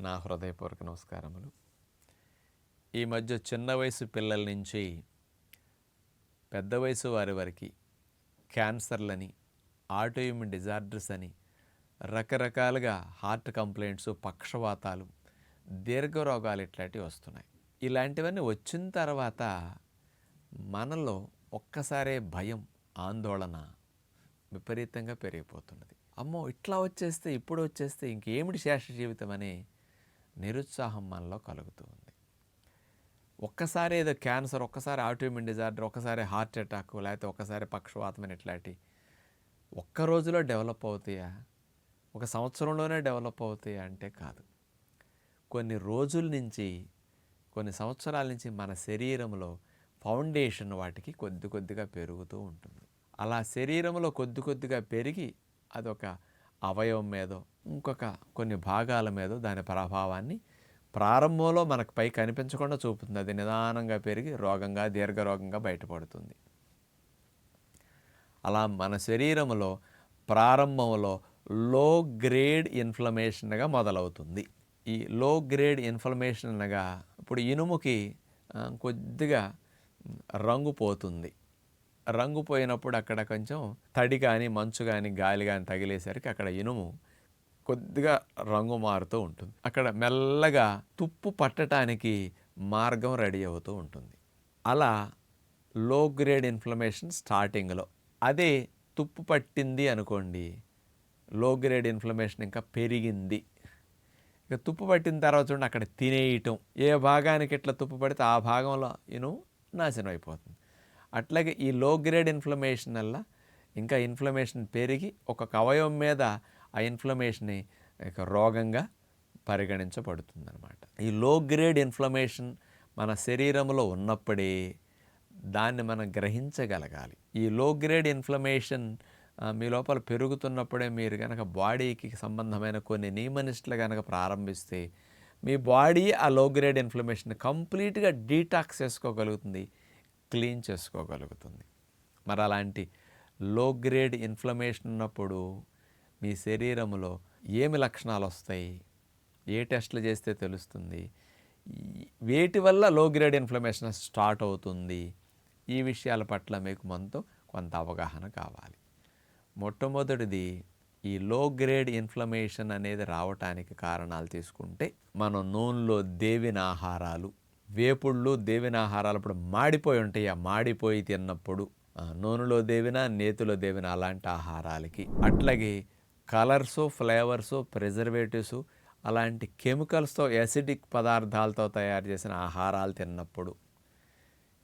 నా హృదయపూర్వక నమస్కారములు. ఈ మధ్య చిన్న వయసు పిల్లల నుంచి పెద్ద వయసు వారి వరకు క్యాన్సర్లని ఆటోఇమ్యూన్ డిజార్డర్స్ అని రకరకాలుగా హార్ట్ కంప్లైంట్స్ పక్షవాతాలు దీర్ఘరోగాలు ఇట్లాంటివి వస్తున్నాయి. ఇలాంటివన్నీ వచ్చిన తర్వాత మనలో ఒక్కసారే భయం ఆందోళన విపరీతంగా పెరిగిపోతున్నది. అమ్మో! ఇట్లా వచ్చేస్తే ఇప్పుడు వచ్చేస్తే ఇంకేమిటి శేష జీవితం అనే నిరుత్సాహం మనలో కలుగుతూ ఉంది. ఒక్కసారి ఏదో క్యాన్సర్ ఒక్కసారి ఆటోమిన్ డిజార్డర్ ఒక్కసారి హార్ట్ అటాక్ లేకపోతే ఒక్కసారి పక్షవాతమైన అని ఇట్లాంటి ఒక్క రోజులో డెవలప్ అవుతాయా? ఒక సంవత్సరంలోనే డెవలప్ అవుతాయా అంటే కాదు. కొన్ని రోజుల నుంచి కొన్ని సంవత్సరాల నుంచి మన శరీరంలో ఫౌండేషన్ వాటికి కొద్ది కొద్దిగా పెరుగుతూ ఉంటుంది. అలా శరీరంలో కొద్ది కొద్దిగా పెరిగి అదొక అవయవం మీదో ఇంకొక కొన్ని భాగాల మీద దాని ప్రభావాన్ని ప్రారంభంలో మనకు పై కనిపించకుండా చూపుతుంది. అది నిదానంగా పెరిగి రోగంగా దీర్ఘరోగంగా బయటపడుతుంది. అలా మన శరీరంలో ప్రారంభంలో లో గ్రేడ్ ఇన్ఫ్లమేషన్గా మొదలవుతుంది. ఈ లో గ్రేడ్ ఇన్ఫ్లమేషన్ అనగా ఇప్పుడు ఇనుముకి కొద్దిగా రంగు పోతుంది. రంగు పోయినప్పుడు అక్కడ కొంచెం తడి కానీ మంచు కానీ గాలి కానీ తగిలేసరికి అక్కడ ఇనుము కొద్దిగా రంగు మారుతూ ఉంటుంది. అక్కడ మెల్లగా తుప్పు పట్టడానికి మార్గం రెడీ అవుతూ ఉంటుంది. అలా లో గ్రేడ్ ఇన్ఫ్లమేషన్ స్టార్టింగ్లో అదే తుప్పు పట్టింది అనుకోండి లో గ్రేడ్ ఇన్ఫ్లమేషన్ ఇంకా పెరిగింది. ఇక తుప్పు పట్టిన తర్వాత చూడండి అక్కడ తినేయటం. ఏ భాగానికి ఎట్లా తుప్పు పడితే ఆ భాగంలో ఇను నాశనం అయిపోతుంది. అట్లాగే ఈ లో గ్రేడ్ ఇన్ఫ్లమేషన్ వల్ల ఇంకా ఇన్ఫ్లమేషన్ పెరిగి ఒక అవయవం మీద ఆ ఇన్ఫ్లమేషన్ని ఒక రోగంగా పరిగణించబడుతుందన్నమాట. ఈ లో గ్రేడ్ ఇన్ఫ్లమేషన్ మన శరీరంలో ఉన్నప్పుడే దాన్ని మనం గ్రహించగలగాలి. ఈ లో గ్రేడ్ ఇన్ఫ్లమేషన్ మీ లోపల పెరుగుతున్నప్పుడే మీరు కనుక బాడీకి సంబంధమైన కొన్ని నియమనిష్టలు కనుక ప్రారంభిస్తే మీ బాడీ ఆ లో గ్రేడ్ ఇన్ఫ్లమేషన్ కంప్లీట్గా డీటాక్స్ చేసుకోగలుగుతుంది క్లీన్ చేసుకోగలుగుతుంది. మరి అలాంటి లో గ్రేడ్ ఇన్ఫ్లమేషన్ ఉన్నప్పుడు మీ శరీరంలో ఏమి లక్షణాలు వస్తాయి ఏ టెస్ట్లు చేస్తే తెలుస్తుంది? వేటి వల్ల లో గ్రేడ్ ఇన్ఫ్లమేషన్ స్టార్ట్ అవుతుంది? ఈ విషయాల పట్ల మీకు మనతో కొంత అవగాహన కావాలి. మొట్టమొదటిది ఈ లో గ్రేడ్ ఇన్ఫ్లమేషన్ అనేది రావటానికి కారణాలు తీసుకుంటే మనం నూనెలో దేవిన ఆహారాలు వేపుళ్ళు దేవిన ఆహారాలు ఇప్పుడు మాడిపోయి ఉంటాయి. ఆ మాడిపోయి తిన్నప్పుడు నూనెలో దేవిన నేతిలో దేవిన అలాంటి ఆహారాలకి. అట్లాగే కలర్సు ఫ్లేవర్సు ప్రిజర్వేటివ్స్ అలాంటి కెమికల్స్తో యాసిడిక్ పదార్థాలతో తయారు చేసిన ఆహారాలు తిన్నప్పుడు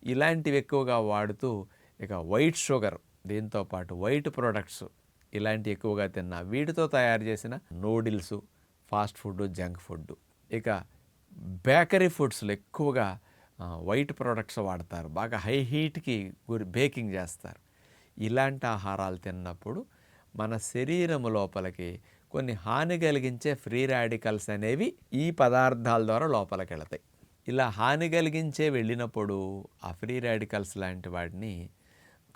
ఇలాంటివి ఎక్కువగా వాడుతూ ఇక వైట్ షుగర్ దీంతో పాటు వైట్ ప్రొడక్ట్స్ ఇలాంటి ఎక్కువగా తిన్న వీటితో తయారు చేసిన noodles fast food junk food ఇక బేకరీ ఫుడ్స్లో ఎక్కువగా వైట్ ప్రొడక్ట్స్ వాడతారు. బాగా హై హీట్కి గురి బేకింగ్ చేస్తారు. ఇలాంటి ఆహారాలు తిన్నప్పుడు మన శరీరం లోపలికి కొన్ని హాని కలిగించే ఫ్రీ రాడికల్స్ అనేవి ఈ పదార్థాల ద్వారా లోపలికి వెళతాయి ఇలా హాని కలిగించే వెళ్ళినప్పుడు ఆ ఫ్రీ రాడికల్స్ లాంటి వాటిని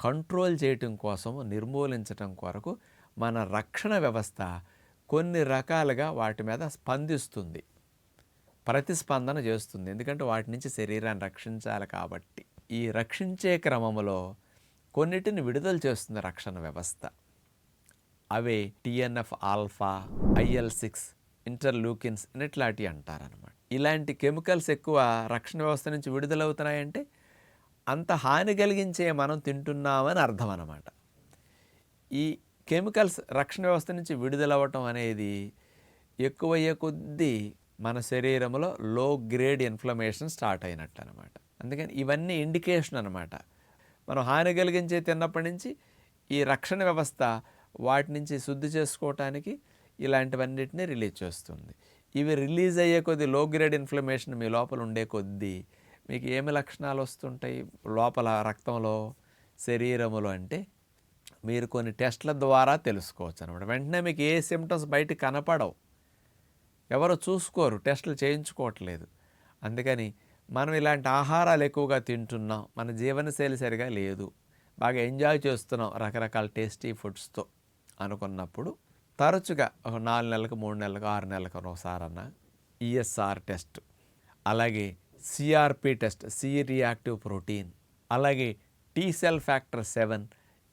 కంట్రోల్ చేయటం కోసం నిర్మూలించటం కొరకు మన రక్షణ వ్యవస్థ కొన్ని రకాలుగా వాటి మీద స్పందిస్తుంది. ప్రతిస్పందన చేస్తుంది. ఎందుకంటే వాటి నుంచి శరీరాన్ని రక్షించాలి కాబట్టి. ఈ రక్షించే క్రమంలో కొన్నిటిని విడుదల చేస్తుంది రక్షణ వ్యవస్థ. అవే TNF alpha IL six interleukins ఇట్లాంటివి అంటారనమాట ఇలాంటి కెమికల్స్ ఎక్కువ రక్షణ వ్యవస్థ నుంచి విడుదలవుతున్నాయంటే అంత హాని కలిగించే మనం తింటున్నామని అర్థం అనమాట ఈ కెమికల్స్ రక్షణ వ్యవస్థ నుంచి విడుదలవ్వటం అనేది ఎక్కువయ్యే కొద్దీ మన శరీరంలో లో గ్రేడ్ ఇన్ఫ్లమేషన్ స్టార్ట్ అయినట్టు అనమాట అందుకని ఇవన్నీ ఇండికేషన్ అనమాట మనం హాని కలిగించే తిన్నప్పటి నుంచి ఈ రక్షణ వ్యవస్థ వాటి నుంచి శుద్ధి చేసుకోవటానికి ఇలాంటివన్నిటిని రిలీజ్ చేస్తుంది. ఇవి రిలీజ్ అయ్యే కొద్దీ లో గ్రేడ్ ఇన్ఫ్లమేషన్ మీ లోపల ఉండే కొద్దీ మీకు ఏమి లక్షణాలు వస్తుంటాయి? లోపల రక్తంలో శరీరములో అంటే మీరు కొన్ని టెస్ట్ల ద్వారా తెలుసుకోవచ్చు అనమాట వెంటనే మీకు ఏ సిమ్టమ్స్ బయట కనపడవు. ఎవరు చూసుకోరు టెస్టులు చేయించుకోవట్లేదు. అందుకని మనం ఇలాంటి ఆహారాలు ఎక్కువగా తింటున్నాం మన జీవనశైలి సరిగా లేదు. బాగా ఎంజాయ్ చేస్తున్నాం రకరకాల టేస్టీ ఫుడ్స్తో అనుకున్నప్పుడు తరచుగా ఒక నాలుగు నెలలకు మూడు నెలలకు ఆరు నెలలకు ఒకసారన్నా ఈఎస్ఆర్ టెస్ట్ అలాగే CRP test C reactive protein అలాగే టీ సెల్ ఫ్యాక్టర్ సెవెన్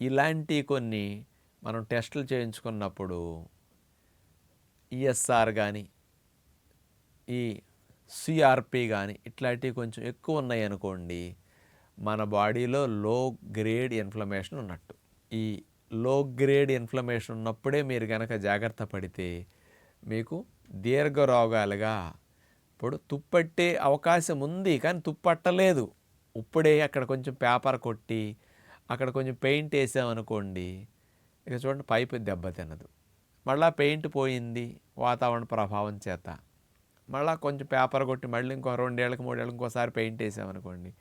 ఇలాంటి కొన్ని మనం టెస్టులు చేయించుకున్నప్పుడు ఈఎస్ఆర్ కానీ ఈ సిఆర్పి కానీ ఇట్లాంటివి కొంచెం ఎక్కువ ఉన్నాయి అనుకోండి మన బాడీలో లో గ్రేడ్ ఇన్ఫ్లమేషన్ ఉన్నట్టు. ఈ లో గ్రేడ్ ఇన్ఫ్లమేషన్ ఉన్నప్పుడే మీరు కనుక జాగ్రత్త పడితే మీకు దీర్ఘ రోగాలుగా ఇప్పుడు తుప్పట్టే అవకాశం ఉంది కానీ తుప్పట్టలేదు. ఇప్పుడే అక్కడ కొంచెం పేపర్ కొట్టి అక్కడ కొంచెం పెయింట్ వేసామనుకోండి ఇక చూడండి పైపు దెబ్బతినదు మళ్ళా పెయింట్ పోయింది వాతావరణ ప్రభావం చేత. మళ్ళా కొంచెం పేపర్ కొట్టి మళ్ళీ ఇంకో రెండేళ్ళకి మూడేళ్ళకి ఇంకోసారి పెయింట్ వేసామనుకోండి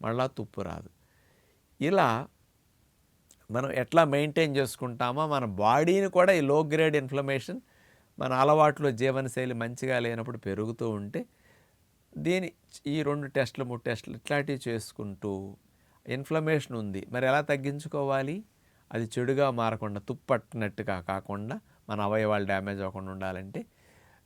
మళ్ళా తుప్పు రాదు. ఇలా మనం ఎట్లా మెయింటైన్ చేసుకుంటామో మన బాడీని కూడా ఈ లో గ్రేడ్ ఇన్ఫ్లమేషన్ మన అలవాట్లో జీవనశైలి మంచిగా లేనప్పుడు పెరుగుతూ ఉంటే దీని ఈ రెండు టెస్టులు మూడు టెస్టులు ఇట్లాంటివి చేసుకుంటూ ఇన్ఫ్లమేషన్ ఉంది. మరి ఎలా తగ్గించుకోవాలి? అది చెడుగా మారకుండా తుప్పట్టినట్టుగా కాకుండా మన అవయవాలు డ్యామేజ్ అవ్వకుండా ఉండాలంటే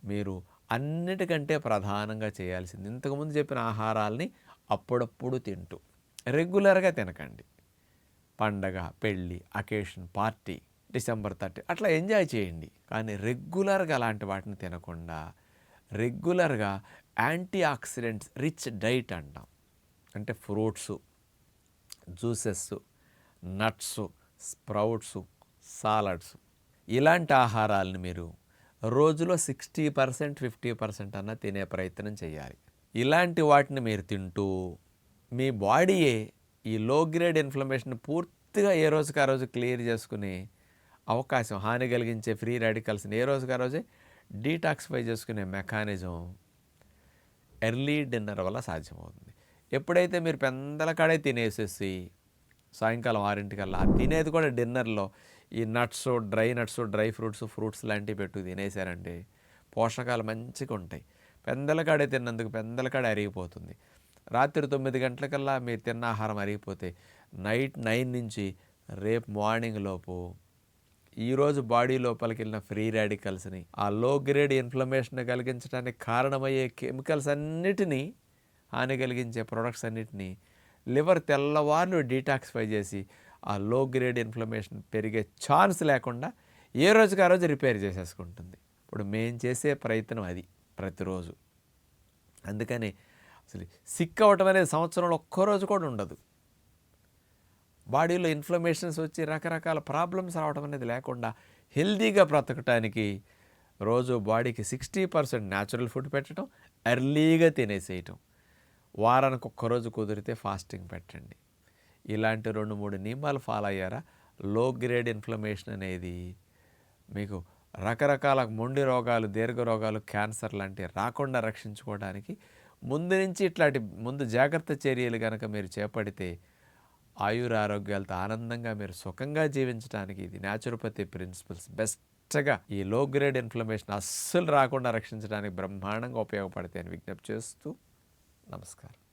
మీరు అన్నిటికంటే ప్రధానంగా చేయాల్సింది. ఇంతకుముందు చెప్పిన ఆహారాల్ని అప్పుడప్పుడు తింటూ రెగ్యులర్గా తినకండి. పండగ పెళ్ళి అకేషన్ పార్టీ డిసెంబర్ థర్టీ అట్లా ఎంజాయ్ చేయండి. కానీ రెగ్యులర్గా అలాంటి వాటిని తినకుండా రెగ్యులర్గా యాంటీ ఆక్సిడెంట్స్ రిచ్ డైట్ అంటాం. అంటే fruits juices nuts sprouts salads ఇలాంటి ఆహారాలను మీరు రోజులో సిక్స్టీ పర్సెంట్ ఫిఫ్టీ పర్సెంట్ అన్న తినే ప్రయత్నం చేయాలి. ఇలాంటి వాటిని మీరు తింటూ మీ బాడీయే ఈ లో గ్రేడ్ ఇన్ఫ్లమేషన్ పూర్తిగా ఏ రోజుకి ఆ రోజు క్లియర్ చేసుకునే అవకాశం హాని కలిగించే ఫ్రీ రాడికల్స్ని ఏ రోజుకి ఆ రోజే డీటాక్సిఫై చేసుకునే మెకానిజం ఎర్లీ డిన్నర్ వల్ల సాధ్యమవుతుంది. ఎప్పుడైతే మీరు పెందల కాడే తినేసేసి సాయంకాలం ఆరింటికల్లా తినేది కూడా డిన్నర్లో ఈ nuts dry nuts dry fruits fruits లాంటివి పెట్టు తినేసారంటే పోషకాలు మంచిగా ఉంటాయి పెందల కాడే తిన్నందుకు పెందల కాడే అరిగిపోతుంది. రాత్రి తొమ్మిది గంటలకల్లా మీరు తిన్న ఆహారం అరిగిపోతే నైట్ నైన్ నుంచి రేపు మార్నింగ్ లోపు ఈరోజు బాడీ లోపలికి వెళ్ళిన ఫ్రీ రాడికల్స్ని ఆ లో గ్రేడ్ ఇన్ఫ్లమేషన్ కలిగించడానికి కారణమయ్యే కెమికల్స్ అన్నిటినీ హాని కలిగించే ప్రొడక్ట్స్ అన్నిటినీ లివర్ తెల్లవార్లు డీటాక్సిఫై చేసి ఆ లో గ్రేడ్ ఇన్ఫ్లమేషన్ పెరిగే ఛాన్స్ లేకుండా ఏ రోజుకి ఆ రోజు రిపేర్ చేసేసుకుంటుంది. ఇప్పుడు మేము చేసే ప్రయత్నం అది ప్రతిరోజు. అందుకని అసలు సిక్ అవ్వటం అనేది సంవత్సరంలో ఒక్కరోజు కూడా ఉండదు. బాడీలో ఇన్ఫ్లమేషన్స్ వచ్చి రకరకాల ప్రాబ్లమ్స్ రావడం అనేది లేకుండా హెల్తీగా బ్రతకటానికి రోజు బాడీకి సిక్స్టీ పర్సెంట్ న్యాచురల్ ఫుడ్ పెట్టడం ఎర్లీగా తినేసేయటం. వారానికి ఒక్కరోజు కుదిరితే ఫాస్టింగ్ పెట్టండి. ఇలాంటి రెండు మూడు నియమాలు ఫాలో అయ్యారా? లో గ్రేడ్ ఇన్ఫ్లమేషన్ అనేది మీకు రకరకాల మొండి రోగాలు దీర్ఘ రోగాలు క్యాన్సర్ లాంటివి రాకుండా రక్షించుకోవడానికి ముందు నుంచి ఇట్లాంటి ముందు జాగ్రత్త చర్యలు కనుక మీరు చేపడితే ఆయురారోగ్యాలతో ఆనందంగా మీరు సుఖంగా జీవించడానికి ఇది న్యాచురోపతి ప్రిన్సిపల్స్ బెస్ట్గా ఈ లో గ్రేడ్ ఇన్ఫ్లమేషన్ అస్సలు రాకుండా రక్షించడానికి బ్రహ్మాండంగా ఉపయోగపడతాయని విజ్ఞప్తి చేస్తూ నమస్కారం.